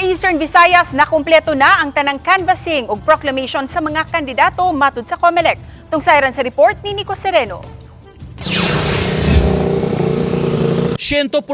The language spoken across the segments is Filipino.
sa Eastern Visayas, nakumpleto na ang tanang canvassing ug proclamation sa mga kandidato matud sa COMELEC. Tungsayran sa report ni Nico Sereno. 100%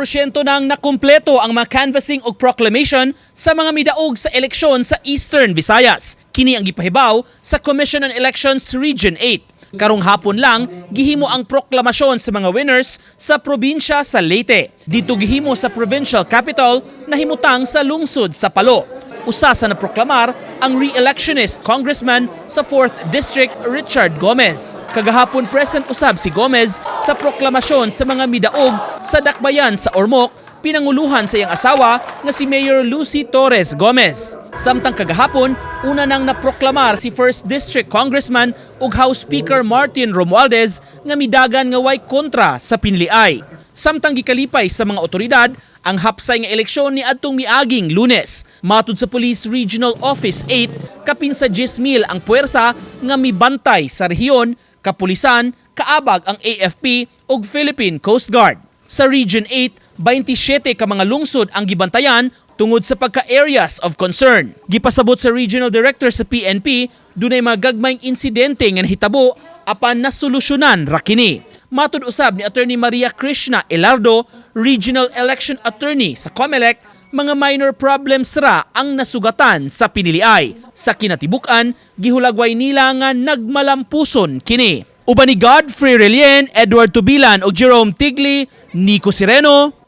nang nakumpleto ang mga canvassing o proclamation sa mga midaog sa eleksyon sa Eastern Visayas. Kini ang gipahibaw sa Commission on Elections Region 8. Karong hapon lang, gihimo ang proklamasyon sa mga winners sa probinsya sa Leyte. Dito gihimo sa provincial capital na himutang sa lungsod sa Palo. Usa sa naproklamar ang re-electionist congressman sa 4th District Richard Gomez. Kagahapon present usab si Gomez sa proklamasyon sa mga midaog sa Dakbayan sa Ormoc pinanguluhan sa iyang asawa na si Mayor Lucy Torres Gomez. Samtang kagahapon, una nang naproklamar si 1st District Congressman ug House Speaker Martin Romualdez nga midagan nga way kontra sa pinliay. Samtang gikalipay sa mga otoridad ang hapsay nga eleksyon ni adtong miaging Lunes. Matud sa Police Regional Office 8, kapin sa 10,000 ang puwersa nga mibantay sa rehiyon, kapulisan, kaabag ang AFP ug Philippine Coast Guard. Sa Region 8, 27 ka mga lungsod ang gibantayan tungod sa pagka-areas of concern. Gipasabot sa Regional Director sa PNP, dunay mga gagmayng insidente nga nahitabo apan nasolusyonan ra kini. Matud usab ni Attorney Maria Krishna Elardo, Regional Election Attorney sa COMELEC, mga minor problems ra ang nasugatan sa piniliay. Sa kinatibukan, gihulagway nila nga nagmalampuson kini. Uban ni Godfrey Relien, Edward Tubilan ug Jerome Tigli, Nico Sireno,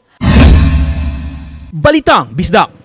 Balitang Bisdak.